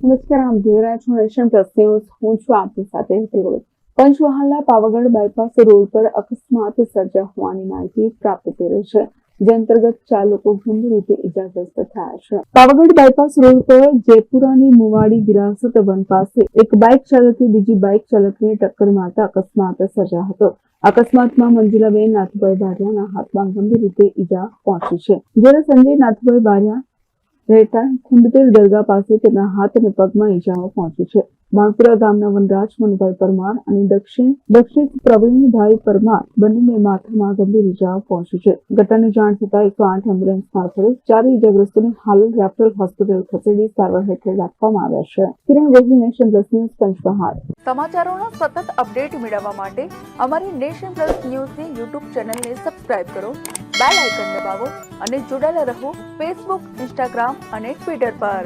નમસ્કાર આપ જોઈ રહ્યા હું છું આપની સાથે હેતલ પંચમહાલના પાવાગઢ બાયપાસ રોડ પર અકસ્માત સર્જા હોવાની માહિતી પ્રાપ્ત થઈ રહી છે જે અંતર્ગત ચાર લોકો ગંભીર રીતે ઇજાગ્રસ્ત થયા છે પાવાગઢ બાયપાસ રોડ પર જયપુરાની મુવાડી વિરાસત વન પાસે એક બાઇક ચાલકે બીજી બાઇક ચાલકને ટક્કર મારતા અકસ્માત સર્જા હતો અકસ્માતમાં મંજુલાબેન નાથભાઈ બારિયાના હાથમાં ગંભીર રીતે ઈજા પહોંચી છે જ્યારે સંજય નાથભાઈ બારિયા રહેતા ખુંદપેર દરગાહ પાસે તેમના હાથ અને પગમાં ઈજાઓ પહોંચી છે. માણપુરા ગામના વનરાજ મનુભાઈ પરમાર અને દક્ષિણ દક્ષિણ પ્રવીણભાઈ પરમાર બંનેને માથામાં ગંભીર ઈજાઓ પહોંચી છે. ઘટનાની જાણ થતાં એકસો આઠ એમ્બ્યુલન્સ મારફતે ચાર ઇજાગ્રસ્તોને હાલ રેફરલ હોસ્પિટલ ખસેડી સારવાર હેઠળ રાખવામાં આવ્યા છે. Kiran Gohil, Nation Plus News, Panchmahal. સમાચારોના સતત અપડેટ મેળવવા માટે અમારી નેશન પ્લસ ન્યૂઝની યુટ્યુબ ચેનલને સબસ્ક્રાઇબ કરો, બેલ આઇકન દબાવો અને જોડાયેલા રહો ફેસબુક, ઇન્સ્ટાગ્રામ અને ટ્વિટર પર.